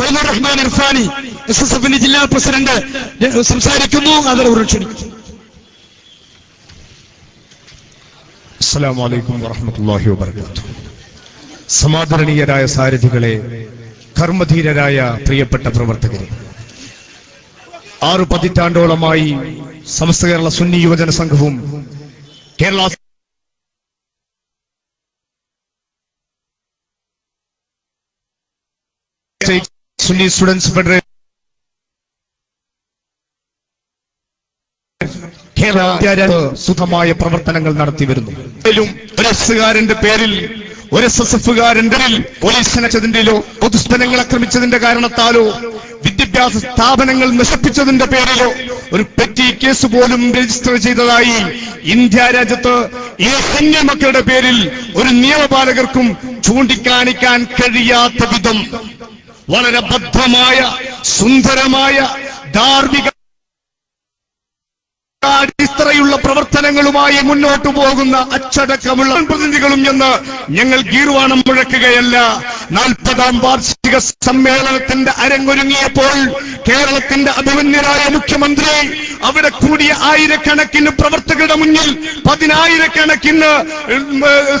ഫൈദുർ Rahman Irfani S S എഫിന്റെ ജില്ലാ president. സംസാരിക്കുന്നു. ആദരവ് വറഹമത്തല്ലാഹി വബർക്കാത്തു സമാദരണീയരായ സാരഥികളെ കർമ്മധീരരായ പ്രിയപ്പെട്ട പ്രവർത്തകരെ ആറു പതിറ്റാണ്ടോളമായി സമസ്ത കേരള സുന്നി യുവജന സംഘവും കേരള സുന്നി സ്റ്റുഡൻസ് ഫെഡറേഷൻ സുഖമായ പ്രവർത്തനങ്ങൾ നടത്തി വരുന്നു. ഒരു എസ്സുകാരന്റെ പേരിൽ ഒരു എസ് എസ് എഫുകാരന്റെ പോലീസ് അനച്ചതിന്റെയോ പൊതുസ്ഥലങ്ങൾ ആക്രമിച്ചതിന്റെ കാരണത്താലോ വിദ്യാഭ്യാസ സ്ഥാപനങ്ങൾ നശിപ്പിച്ചതിന്റെ പേരിലോ ഒരു പെറ്റി കേസ് പോലും രജിസ്റ്റർ ചെയ്തതായി ഇന്ത്യ രാജ്യത്ത് ഈ സൈന്യമക്കളുടെ പേരിൽ ഒരു നിയമപാലകർക്കും ചൂണ്ടിക്കാണിക്കാൻ കഴിയാത്ത വിധം വളരെ ഭദ്രമായ സുന്ദരമായ ധാർമ്മിക അടിത്തറയുള്ള പ്രവർത്തനങ്ങളുമായി മുന്നോട്ടു പോകുന്ന അച്ചടക്കമുള്ള പ്രതിനിധികളും എന്ന് ഞങ്ങൾ ഗീർവാണം മുഴക്കുകയല്ല. നാൽപ്പതാം വാർഷിക സമ്മേളനത്തിന്റെ അരങ്ങൊരുങ്ങിയപ്പോൾ കേരളത്തിന്റെ അഭിമന്യരായ മുഖ്യമന്ത്രി അവിടെ കൂടിയ ആയിരക്കണക്കിന് പ്രവർത്തകരുടെ മുന്നിൽ പതിനായിരക്കണക്കിന്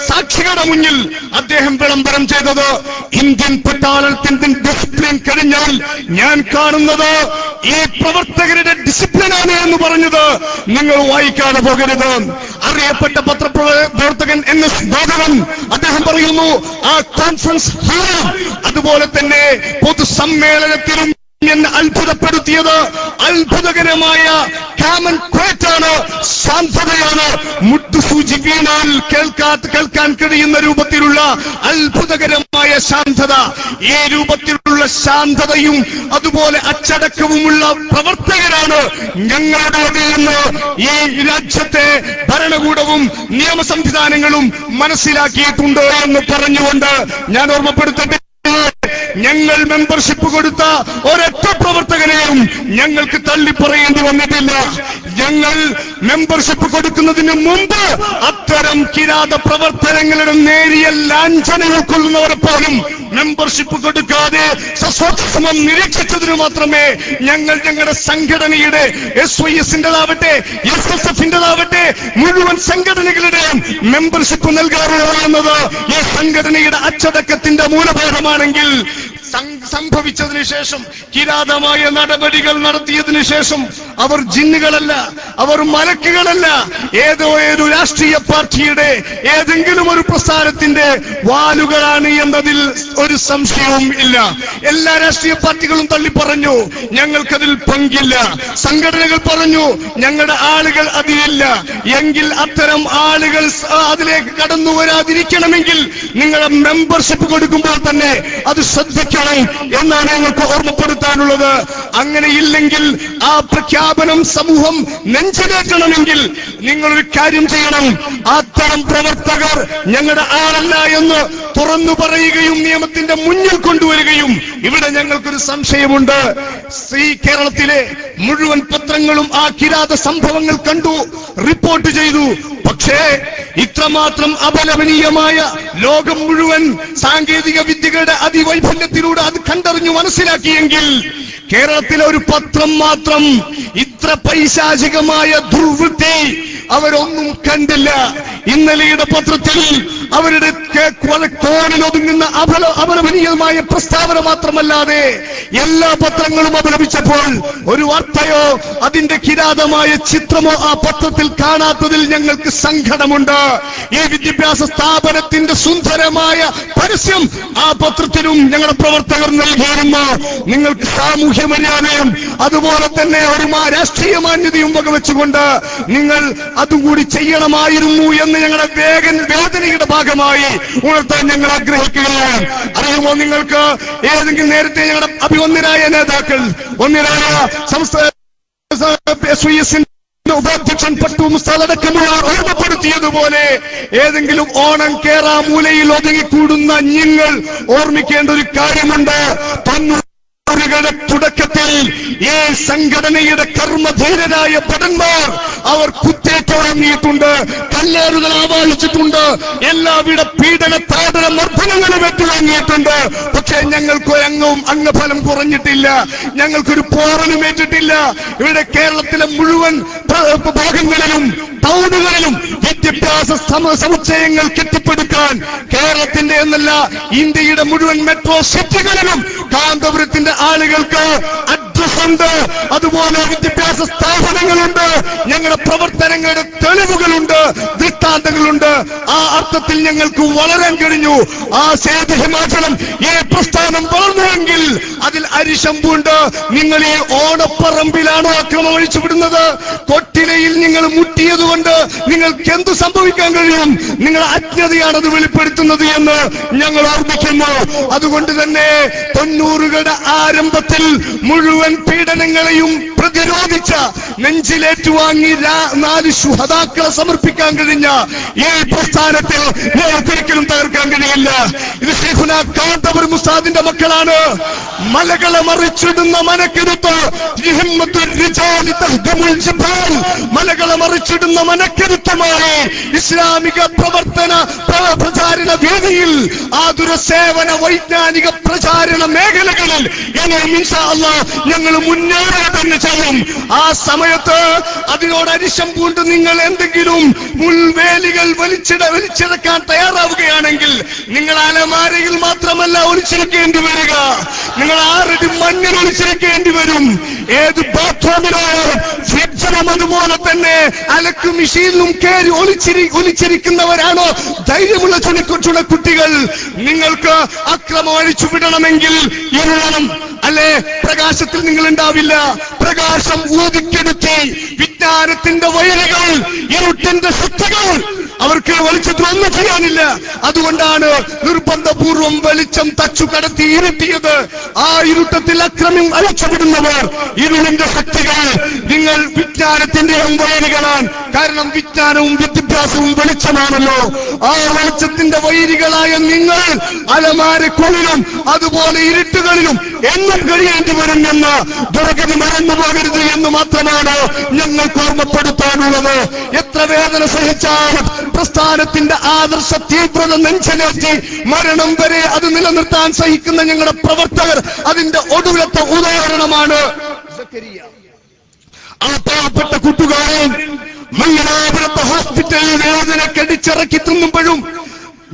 സാക്ഷികളുടെ മുന്നിൽ അദ്ദേഹം വിളംബരം ചെയ്തത്. ഇന്ത്യൻ പട്ടാളത്തിന്റെ ഡിസിപ്ലിൻ കഴിഞ്ഞാൽ ഞാൻ കാണുന്നത് ഈ പ്രവർത്തകരുടെ ഡിസിപ്ലിനാണ് എന്ന് പറഞ്ഞത്. നിങ്ങൾ വായിക്കാതെ പോകരുത്. അറിയപ്പെട്ട പത്രപ്രവർത്തകൻ എന്ന ബോധകം അദ്ദേഹം പറയുന്നു ആ കോൺഫറൻസ് ഹാളും അതുപോലെ തന്നെ പൊതുസമ്മേളനത്തിലും അത്ഭുതപ്പെടുത്തിയത് അത്ഭുതകരമായ കാമൻ ക്വേറ്റാണ് ശാന്തതയാണ്. മുട്ടുസൂചി വീണാൽ കേൾക്കാത്ത കേൾക്കാൻ കഴിയുന്ന രൂപത്തിലുള്ള അത്ഭുതകരമായ ശാന്തത. ഈ രൂപത്തിലുള്ള ശാന്തതയും അതുപോലെ അച്ചടക്കവുമുള്ള പ്രവർത്തകരാണ് ഞങ്ങളുടെ ഈ രാജ്യത്തെ ഭരണകൂടവും നിയമ സംവിധാനങ്ങളും മനസ്സിലാക്കിയിട്ടുണ്ട് എന്ന് പറഞ്ഞുകൊണ്ട് ഞാൻ ഓർമ്മപ്പെടുത്തട്ടെ ഞങ്ങൾ മെമ്പർഷിപ്പ് കൊടുത്ത ഒരൊറ്റ പ്രവർത്തകനെയും ഞങ്ങൾക്ക് തള്ളിപ്പറയേണ്ടി വന്നിട്ടില്ല. ഞങ്ങൾ മെമ്പർഷിപ്പ് കൊടുക്കുന്നതിന് മുമ്പ് അത്തരം കിരാത പ്രവർത്തനങ്ങളുടെ നേരിയ ലാഞ്ചന ഉൾക്കൊള്ളുന്നവരെ പോലും മെമ്പർഷിപ്പ് കൊടുക്കാതെ സസ്വത്വം നിരീക്ഷിച്ചതിന് മാത്രമേ ഞങ്ങൾ ഞങ്ങളുടെ സംഘടനയുടെ എസ് വൈ എസിന്റേതാവട്ടെ എസ് എസ് എഫിന്റേതാവട്ടെ മുഴുവൻ സംഘടനകളുടെയും മെമ്പർഷിപ്പ് നൽകാറുള്ളൂ എന്നത് ഈ സംഘടനയുടെ അച്ചടക്കത്തിന്റെ മൂലപാഠമാണെങ്കിൽ സം- സംഭവിച്ചതിന് ശേഷം കിരാതമായ നടപടികൾ നടത്തിയതിനു ശേഷം അവർ ജിന്നുകളല്ല അവർ മലക്കുകളല്ല. ഏതോ ഏതു രാഷ്ട്രീയ പാർട്ടിയുടെ ഏതെങ്കിലും ഒരു പ്രസ്ഥാനത്തിന്റെ വാലുകളാണ് എന്നതിൽ ഒരു സംശയവും ഇല്ല. എല്ലാ രാഷ്ട്രീയ പാർട്ടികളും തള്ളി പറഞ്ഞു ഞങ്ങൾക്കതിൽ പങ്കില്ല. സംഘടനകൾ പറഞ്ഞു ഞങ്ങളുടെ ആളുകൾ അതിലില്ല. എങ്കിൽ അത്തരം ആളുകൾ അതിലേക്ക് കടന്നു വരാതിരിക്കണമെങ്കിൽ നിങ്ങളുടെ മെമ്പർഷിപ്പ് കൊടുക്കുമ്പോൾ തന്നെ അത് ശ്രദ്ധിക്കണം. എന്നാണ് ഞങ്ങൾക്ക് ഓർമ്മപ്പെടുത്താനുള്ളത്. അങ്ങനെയില്ലെങ്കിൽ ആ പ്രഖ്യാപനം സമൂഹം നെഞ്ചിലേറ്റണമെങ്കിൽ നിങ്ങളൊരു കാര്യം ചെയ്യണം. അത്തരം പ്രവർത്തകർ ഞങ്ങളുടെ ആളല്ല എന്ന് തുറന്നു പറയുകയും നിയമത്തിന്റെ മുന്നിൽ കൊണ്ടുവരികയും ഇവിടെ ഞങ്ങൾക്കൊരു സംശയമുണ്ട്. ഈ കേരളത്തിലെ മുഴുവൻ പത്രങ്ങളും ആ കിരാത സംഭവങ്ങൾ കണ്ടു റിപ്പോർട്ട് ചെയ്തു. പക്ഷേ ഇത്രമാത്രം അപലപനീയമായ ലോകം മുഴുവൻ സാങ്കേതിക വിദ്യകളുടെ അതിവൈഫല്യത്തിലൂടെ അത് കണ്ടറിഞ്ഞു മനസ്സിലാക്കിയെങ്കിൽ കേരളത്തിലെ ഒരു പത്രം മാത്രം ഇത്ര പൈശാചികമായ ദുർവൃത്തി അവരൊന്നും കണ്ടില്ല. ഇന്നലെയുടെ പത്രത്തിൽ അവരുടെ കോണിൽ ഒതുങ്ങുന്ന അപല അപലപനീയമായ പ്രസ്താവന മാത്രമല്ലാതെ എല്ലാ പത്രങ്ങളും അപലപിച്ചപ്പോൾ ഒരു വാർത്തയോ അതിന്റെ കിരാതമായ ചിത്രമോ ആ പത്രത്തിൽ കാണാത്തതിൽ ഞങ്ങൾക്ക് സങ്കടമുണ്ട്. ഈ വിദ്യാഭ്യാസ സ്ഥാപനത്തിന്റെ സുന്ദരമായ പരസ്യം ആ പത്രത്തിനും ഞങ്ങളുടെ പ്രവർത്തകർ നൽകിയിരുന്നു. നിങ്ങൾക്ക് സാമൂഹ്യ മര്യാദയും അതുപോലെ തന്നെ ഒരു രാഷ്ട്രീയ മാന്യതയും വകവെച്ചുകൊണ്ട് നിങ്ങൾ അതുകൂടി ചെയ്യണമായിരുന്നു എന്ന് ഞങ്ങളുടെ വേഗൻ വേദനയുടെ ഭാഗമായി ഉണർത്താൻ ഞങ്ങൾ ആഗ്രഹിക്കുകയാണ്. അറിയുമോ നിങ്ങൾക്ക്? ഏതെങ്കിലും നേരത്തെ ഞങ്ങളുടെ അഭിവന്ദനായ നേതാക്കൾ ഒന്നിനായ സംസ്ഥാന ഉപാധ്യക്ഷൻ പട്ടു മുസ്താദടക്കമുള്ള ഓർമ്മപ്പെടുത്തിയതുപോലെ ഏതെങ്കിലും ഓണം കേറാ മൂലയിൽ ഒതുങ്ങിക്കൂടുന്ന നിങ്ങൾ ഓർമ്മിക്കേണ്ട ഒരു കാര്യമുണ്ട്. തൊണ്ണൂറ് തൊണ്ണൂറുകളുടെ തുടക്കത്തിൽ ഈ സംഘടനയുടെ കർമ്മധീരരായ ഭടന്മാർ അവർ കുത്തേറ്റുറങ്ങിയിട്ടുണ്ട് കല്ലേറുകൾ ആവാഹിച്ചിട്ടുണ്ട് എല്ലാവിധ പീഡന താടന മർദ്ദനങ്ങളും ഏറ്റുവാങ്ങിയിട്ടുണ്ട്. പക്ഷേ ഞങ്ങൾക്ക് അംഗവും അംഗഫലം കുറഞ്ഞിട്ടില്ല. ഞങ്ങൾക്കൊരു പോറലും ഏറ്റിട്ടില്ല. ഇവിടെ കേരളത്തിലെ മുഴുവൻ ഭാഗങ്ങളിലും ടൗണുകളിലും വിദ്യാഭ്യാസ സമ- സമുച്ചയങ്ങൾ കെട്ടിപ്പടുക്കാൻ കേരളത്തിന്റെ എന്നല്ല ഇന്ത്യയുടെ മുഴുവൻ മെട്രോ സിറ്റികളിലും കാന്തപുരത്തിന്റെ ആളുകൾക്ക് അഡ്രസ് ഉണ്ട്. അതുപോലെ വിദ്യാഭ്യാസ സ്ഥാപനങ്ങളുണ്ട്. ഞങ്ങളുടെ പ്രവർത്തനങ്ങളുടെ തെളിവുകളുണ്ട് ദൃഷ്ടാന്തങ്ങളുണ്ട്. ആ അർത്ഥത്തിൽ ഞങ്ങൾക്ക് വളരാൻ കഴിഞ്ഞു. ആ സേതു ഹിമാചലം ഈ പ്രസ്ഥാനം വളർന്നുവെങ്കിൽ അതിൽ അരിശമ്പുണ്ട്. നിങ്ങൾ ഈ ഓണപ്പറമ്പിലാണോ അക്രമം അഴിച്ചുവിടുന്നത്. കൊട്ടിലയിൽ നിങ്ങൾ മുട്ടിയതുകൊണ്ട് നിങ്ങൾക്ക് എന്ത് സംഭവിക്കാൻ കഴിയും? നിങ്ങൾ അജ്ഞതയാണത് വെളിപ്പെടുത്തുന്നത് എന്ന് ഞങ്ങൾ ഓർമ്മിക്കുന്നു. അതുകൊണ്ട് തന്നെ തൊണ്ണൂറുകളുടെ ആരംഭത്തിൽ മുഴുവൻ പീഡനങ്ങളെയും പ്രതിരോധിച്ച നെഞ്ചിലേറ്റുവാങ്ങി നാല് ശുഹതാക്കളെ സമർപ്പിക്കാൻ കഴിഞ്ഞ ഈ പ്രസ്ഥാനത്തിൽ ഒരിക്കലും തകർക്കാൻ കഴിയില്ല. ഇത് ഷെയ്ഖുന കാന്തപുരം മുസ്താദിന്റെ മക്കളാണ്. മലകളെ മറിച്ചിടുന്ന മനക്കെടുത്ത് മലകളെ മറിച്ചിടുന്ന മനക്കെടുത്തുമായി ഇസ്ലാമിക പ്രവർത്തന പ്ര- പ്രചാരണ വേദിയിൽ ആതുര സേവന വൈജ്ഞാനിക പ്രചാരണ മേഖലകളിൽ ഞങ്ങൾ മുന്നേറുക തന്നെ ചെയ്യും. ആ സമയത്ത് അതിനോട് അരിശം പൂണ്ട് നിങ്ങൾ എന്തെങ്കിലും മുൾവേലികൾ വലിച്ചിട വലിച്ചിടക്കാൻ തയ്യാറാവുകയാണെങ്കിൽ നിങ്ങൾ അലമാരയിൽ മാത്രമല്ല ഒളിച്ചിരിക്കേണ്ടി വരിക. നിങ്ങൾ ആറടി മഞ്ഞൾ ഒളിച്ചിരിക്കേണ്ടി വരും. ഏത് ബാത്റൂമിലായാലും ഫ്രിഡ്ജിലും അതുപോലെ തന്നെ അലക്ക് മിഷീനും കയറി ഒളിച്ചിരി ഒളിച്ചിരിക്കുന്നവരാണോ ധൈര്യമുള്ള ചുണക്കു കുട്ടികൾ നിങ്ങൾക്ക് അക്രമം അഴിച്ചു വിടണമെങ്കിൽ ഇരുളണം അല്ലെ? പ്രകാശത്തിൽ നിങ്ങൾ ഉണ്ടാവില്ല പ്രകാശം ഊതിക്കെടുത്തി. വിജ്ഞാനത്തിന്റെ വയലുകൾ ഇരുട്ടിന്റെ ശക്തികൾ അവർക്ക് വെളിച്ചത്തിൽ ഒന്നും ചെയ്യാനില്ല. അതുകൊണ്ടാണ് നിർബന്ധപൂർവം വെളിച്ചം തച്ചു കടത്തി ആ ഇരുട്ടത്തിൽ അക്രമം അഴിച്ചുവിടുന്നവർ ഇരുളിന്റെ ശക്തികൾ. നിങ്ങൾ വിജ്ഞാനത്തിന്റെ വയലുകളാണ് കാരണം വിജ്ഞാനവും വിദ്യാഭ്യാസവും വെളിച്ചമാണല്ലോ. ആ വെളിച്ചത്തിന്റെ വൈരികളായ നിങ്ങൾ അലമാരക്കുള്ളിലും അതുപോലെ ഇരുട്ടുകളിലും എന്നും കഴിയേണ്ടി വരും എന്ന് ദുരഗതി മറന്നു പോകരുത് എന്ന് മാത്രമാണ് ഞങ്ങൾക്ക് ഓർമ്മപ്പെടുത്താനുള്ളത്. എത്ര വേദന സഹിച്ചാലും പ്രസ്ഥാനത്തിന്റെ ആദർശ തീവ്രത നെഞ്ചിലേറ്റി മരണം വരെ അത് നിലനിർത്താൻ സഹിക്കുന്ന ഞങ്ങളുടെ പ്രവർത്തകർ അതിന്റെ ഒടുവിലത്തെ ഉദാഹരണമാണ് ആ പാവപ്പെട്ട കൂട്ടുകാരൻ മംഗലാപുരത്തെ ഹോസ്പിറ്റലിൽ വേദന കടിച്ചിറക്കി തിന്നുമ്പോഴും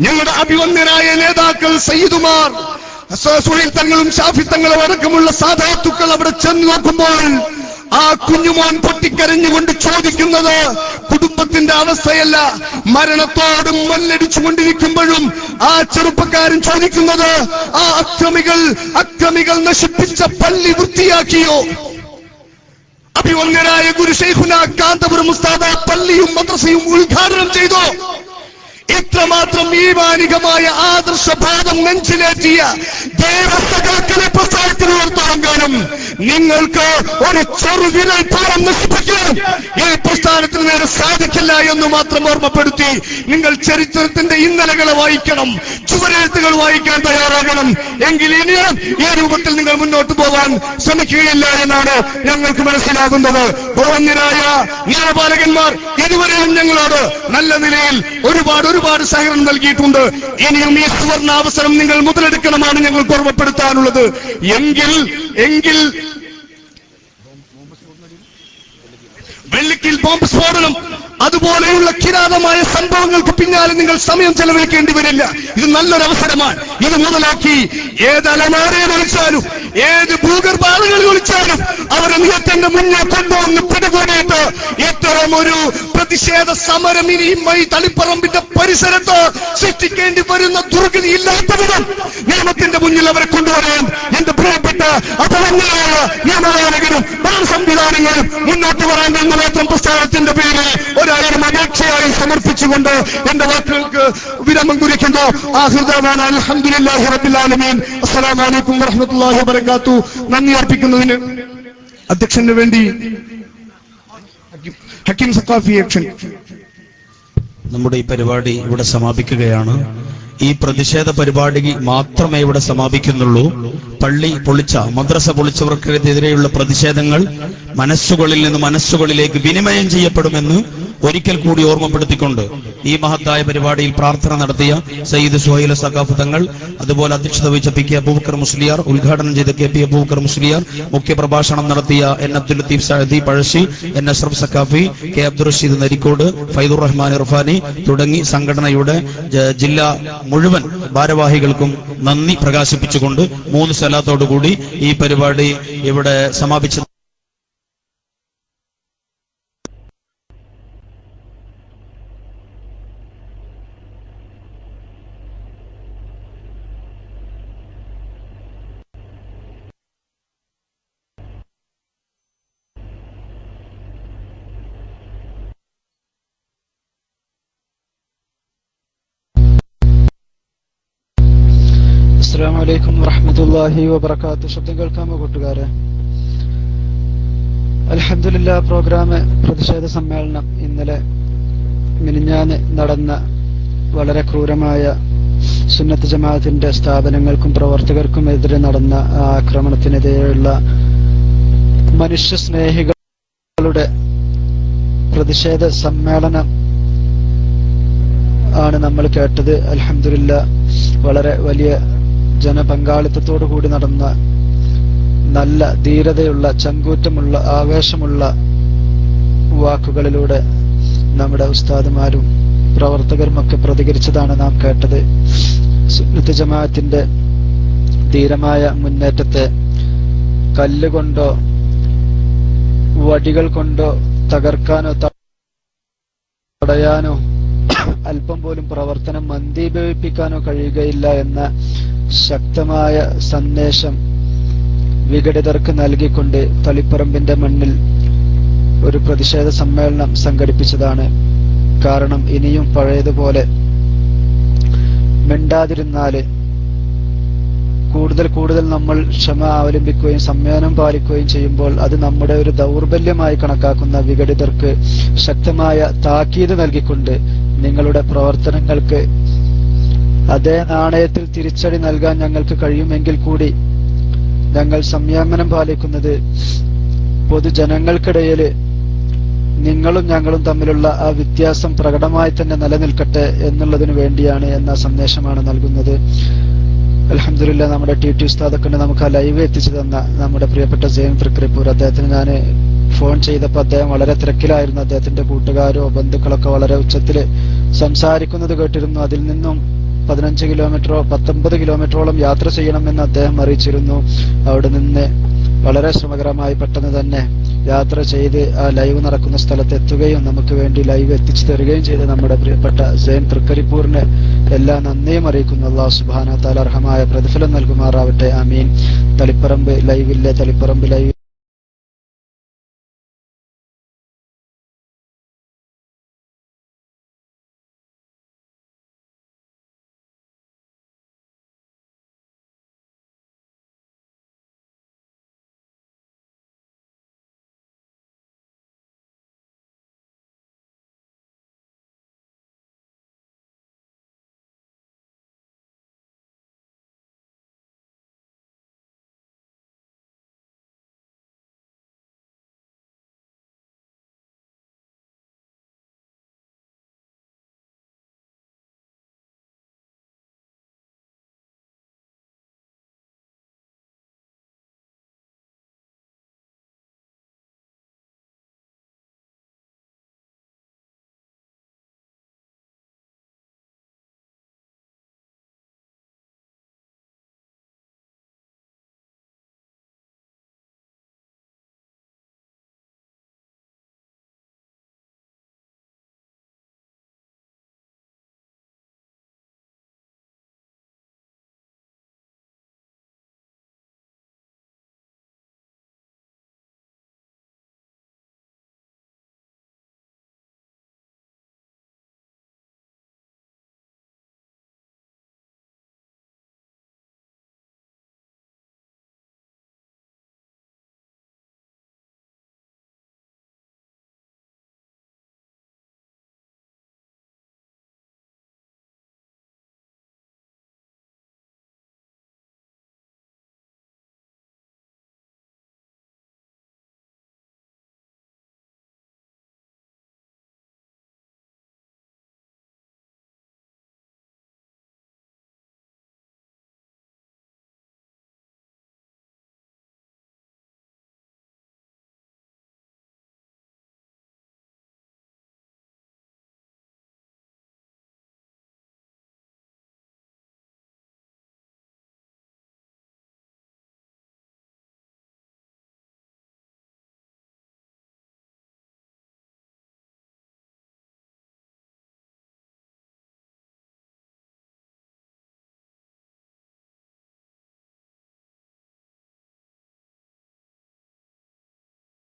ഞങ്ങളുടെ അഭിവന്ദനായ നേതാക്കൾ സയ്യിദുമാർ സുഹൃത്തങ്ങളും തങ്ങളും ഷാഫി തങ്ങളും അടക്കമുള്ള സാധാത്തുക്കൾ അവിടെ ചെന്ന് നോക്കുമ്പോൾ ആ കുഞ്ഞുമോൻ പൊട്ടിക്കരഞ്ഞുകൊണ്ട് ചോദിക്കുന്നത് കുടുംബത്തിന്റെ അവസ്ഥയല്ല. മരണത്തോടും മല്ലടിച്ചു കൊണ്ടിരിക്കുമ്പോഴും ആ ചെറുപ്പക്കാരൻ ചോദിക്കുന്നത് ആ അക്രമികൾ അക്രമികൾ നശിപ്പിച്ച പള്ളി വൃത്തിയാക്കിയോ? അഭിവന്യനായ ഗുരു കാന്തപുരം മുസ്താദ പള്ളിയും മദ്രസയും ഉദ്ഘാടനം ചെയ്തു. ഇത്രമാത്രം ഈമാനികമായ ഭാഗം നെഞ്ചിലേറ്റിയ ദേവസ്ഥകൾക്കിനെ പ്രസ്ഥാനത്തിനുള്ളിടത്തോളം കാലം നിങ്ങൾക്ക് ഒരു ചെറുവിരൽ പോലും നശിപ്പിക്കാൻ ഈ പ്രസ്ഥാനത്തിന് നേരെ സാധിക്കില്ല എന്ന് മാത്രം ഓർമ്മപ്പെടുത്തി നിങ്ങൾ ചരിത്രത്തിന്റെ ഇന്നലകളെ വായിക്കണം ചുവരെഴുത്തുകൾ വായിക്കാൻ തയ്യാറാകണം. എങ്കിൽ ഇനിയും ഈ രൂപത്തിൽ നിങ്ങൾ മുന്നോട്ട് പോകാൻ ശ്രമിക്കുകയില്ല എന്നാണ് ഞങ്ങൾക്ക് മനസ്സിലാകുന്നത്. ബഹുവന്യരായ നിയമപാലകന്മാർ ഇതുവരെയും ഞങ്ങളോട് നല്ല നിലയിൽ ഒരുപാട് ഒരുപാട് സഹകരണം നൽകിയിട്ടുണ്ട്. ഇനിയും ഈ സുവർണ അവസരം നിങ്ങൾ മുതലെടുക്കണമാണ് ഞങ്ങൾക്ക് ഓർമ്മപ്പെടുത്താനുള്ളത്. എങ്കിൽ എങ്കിൽ വെള്ളിക്കിൽ ബോംബ് സ്ഫോടനം അതുപോലെയുള്ള കിരാതമായ സംഭവങ്ങൾക്ക് പിന്നാലെ നിങ്ങൾ സമയം ചെലവഴിക്കേണ്ടി വരില്ല. ഇത് നല്ലൊരു അവസരമാണ്. ഇത് മുതലാക്കി ഏത് അലമാരയിൽ ഒളിച്ചാലും ഏത് ഭൂഗർഭാളുകൾ ഒളിച്ചാലും അവരെ നിയത്തിന്റെ മുന്നിൽ കൊണ്ടുവന്ന് പിടികൂടിയിട്ട് ഇത്തരം ഒരു പ്രതിഷേധ സമരം ഇനിയും ഈ തളിപ്പറമ്പിന്റെ പരിസരത്ത് സൃഷ്ടിക്കേണ്ടി വരുന്ന ദുർഗതി ഇല്ലാത്ത വിധം നിയമത്തിന്റെ മുന്നിൽ അവരെ കൊണ്ടുവരാൻ എന്റെ പ്രിയപ്പെട്ട അപകടങ്ങളായ നിയമപാലകരും പല സംവിധാനങ്ങളും മുന്നോട്ട് വരാൻ എന്ന പുസ്തകത്തിന്റെ പേരിൽ ഒരായിരം അപേക്ഷയായി സമർപ്പിച്ചുകൊണ്ട് എന്റെ വാക്കുകൾക്ക് വിരമം കുറിക്കുന്നു. ആഹൃദമാണ് അലഹമുല്ലാഹി റബിലാലമീൻ അസ്സലാമു അലൈക്കും വറഹമത്തല്ലാഹി വബർക്കാത്തു നന്ദി അർപ്പിക്കുന്നതിന് അധ്യക്ഷന് വേണ്ടി ഹക്കിം സക്കാഫി ക്ഷണിക്കും നമ്മുടെ ഈ പരിപാടി ഇവിടെ സമാപിക്കുകയാണ്. ഈ പ്രതിഷേധ പരിപാടി മാത്രമേ ഇവിടെ സമാപിക്കുന്നുള്ളൂ. പള്ളി പൊളിച്ച മദ്രസ പൊളിച്ചവർക്കെതിരെയുള്ള പ്രതിഷേധങ്ങൾ മനസ്സുകളിൽ നിന്ന് മനസ്സുകളിലേക്ക് വിനിമയം ചെയ്യപ്പെടുമെന്ന് ഒരിക്കൽ കൂടി ഓർമ്മപ്പെടുത്തിക്കൊണ്ട് ഈ മഹത്തായ പരിപാടിയിൽ പ്രാർത്ഥന നടത്തിയ സയ്യിദ് സുഹൈല സഖാഫ് തങ്ങൾ അതുപോലെ അധ്യക്ഷത വഹിച്ച പി കെ അബൂബക്കർ മുസ്ലിയാർ ഉദ്ഘാടനം ചെയ്ത കെ പി അബൂബക്കർ മുസ്ലിയാർ മുഖ്യപ്രഭാഷണം നടത്തിയ N Abdul Latheef Saadi Pazhassi N Ashraf Saqafi K Abdul Rasheed Narikode Faizur Rahman Irfani തുടങ്ങി സംഘടനയുടെ ജില്ലാ മുഴുവൻ ഭാരവാഹികൾക്കും നന്ദി പ്രകാശിപ്പിച്ചുകൊണ്ട് മൂന്ന് സ്ഥലത്തോടുകൂടി ഈ പരിപാടി ഇവിടെ സമാപിച്ചു അസ്സാം വലൈക്കും വറഹമത്തല്ലാഹി വബർക്കാത്തു ശബ്ദം കേൾക്കാമോ കൂട്ടുകാരെ? അലഹമില്ല പ്രോഗ്രാം പ്രതിഷേധ സമ്മേളനം ഇന്നലെ മിനിഞ്ഞാന്ന് നടന്ന വളരെ ക്രൂരമായ സുന്നത്ത് ജമാഅത്തിന്റെ സ്ഥാപനങ്ങൾക്കും പ്രവർത്തകർക്കും എതിരെ നടന്ന ആക്രമണത്തിനെതിരെയുള്ള മനുഷ്യ സ്നേഹികളുടെ പ്രതിഷേധ സമ്മേളനം ആണ് നമ്മൾ കേട്ടത്. അലഹമില്ല വളരെ വലിയ ജനപങ്കാളിത്തത്തോടു കൂടി നടന്ന നല്ല ധീരതയുള്ള ചങ്കൂറ്റമുള്ള ആവേശമുള്ള വാക്കുകളിലൂടെ നമ്മുടെ ഉസ്താദുമാരും പ്രവർത്തകരുമൊക്കെ പ്രതികരിച്ചതാണ് നാം കേട്ടത്. സുന്നത്ത് ജമാഅത്തിന്റെ ധീരമായ മുന്നേറ്റത്തെ കല്ലുകൊണ്ടോ വടികൾ കൊണ്ടോ തകർക്കാനോ തടയാനോ അല്പം പോലും പ്രവർത്തനം മന്ദീഭവിപ്പിക്കാനോ കഴിയുകയില്ല എന്ന ശക്തമായ സന്ദേശം വിഘടിതർക്ക് നൽകിക്കൊണ്ട് തളിപ്പറമ്പിന്റെ മണ്ണിൽ ഒരു പ്രതിഷേധ സമ്മേളനം സംഘടിപ്പിച്ചതാണ്. കാരണം ഇനിയും പഴയതുപോലെ മിണ്ടാതിരുന്നാൽ കൂടുതൽ കൂടുതൽ നമ്മൾ ക്ഷമ അവലംബിക്കുകയും സംയമനം പാലിക്കുകയും ചെയ്യുമ്പോൾ അത് നമ്മുടെ ഒരു ദൗർബല്യമായി കണക്കാക്കുന്ന വിഘടിതർക്ക് ശക്തമായ താക്കീത് നൽകിക്കൊണ്ട് നിങ്ങളുടെ പ്രവർത്തനങ്ങൾക്ക് അതേ നാണയത്തിൽ തിരിച്ചടി നൽകാൻ ഞങ്ങൾക്ക് കഴിയുമെങ്കിൽ കൂടി ഞങ്ങൾ സംയമനം പാലിക്കുന്നത് പൊതുജനങ്ങൾക്കിടയിൽ നിങ്ങളും ഞങ്ങളും തമ്മിലുള്ള ആ വ്യത്യാസം പ്രകടമായി തന്നെ നിലനിൽക്കട്ടെ എന്നുള്ളതിനു വേണ്ടിയാണ് എന്ന സന്ദേശമാണ് നൽകുന്നത്. അലഹമില്ല നമ്മുടെ ടി ടി ഉസ്താദൊക്കെ നമുക്ക് ആ ലൈവ് എത്തിച്ചു തന്ന നമ്മുടെ പ്രിയപ്പെട്ട ജയൻ തൃക്കരിപ്പൂർ. അദ്ദേഹത്തിന് ഞാൻ ഫോൺ ചെയ്തപ്പോൾ അദ്ദേഹം വളരെ തിരക്കിലായിരുന്നു. അദ്ദേഹത്തിന്റെ കൂട്ടുകാരോ ബന്ധുക്കളൊക്കെ വളരെ ഉച്ചത്തിൽ സംസാരിക്കുന്നത് കേട്ടിരുന്നു. അതിൽ നിന്നും പതിനഞ്ച് കിലോമീറ്ററോ പത്തൊമ്പത് കിലോമീറ്ററോളം യാത്ര ചെയ്യണമെന്ന് അദ്ദേഹം അറിയിച്ചിരുന്നു. അവിടെ നിന്ന് വളരെ ശ്രമകരമായി പെട്ടെന്ന് തന്നെ യാത്ര ചെയ്ത് ആ ലൈവ് നടക്കുന്ന സ്ഥലത്ത് എത്തുകയും നമുക്ക് വേണ്ടി ലൈവ് എത്തിച്ചു തരികയും ചെയ്ത് നമ്മുടെ പ്രിയപ്പെട്ട സൈൻ തൃക്കരിപ്പൂരിന് എല്ലാ നന്ദിയും അറിയിക്കുന്നു. അള്ളാഹു സുബാന താൽ അർഹമായ പ്രതിഫലം നൽകുമാറാവട്ടെ. അമീൻ തളിപ്പറമ്പ് ലൈവില്ലേ? തളിപ്പറമ്പ് ലൈവ്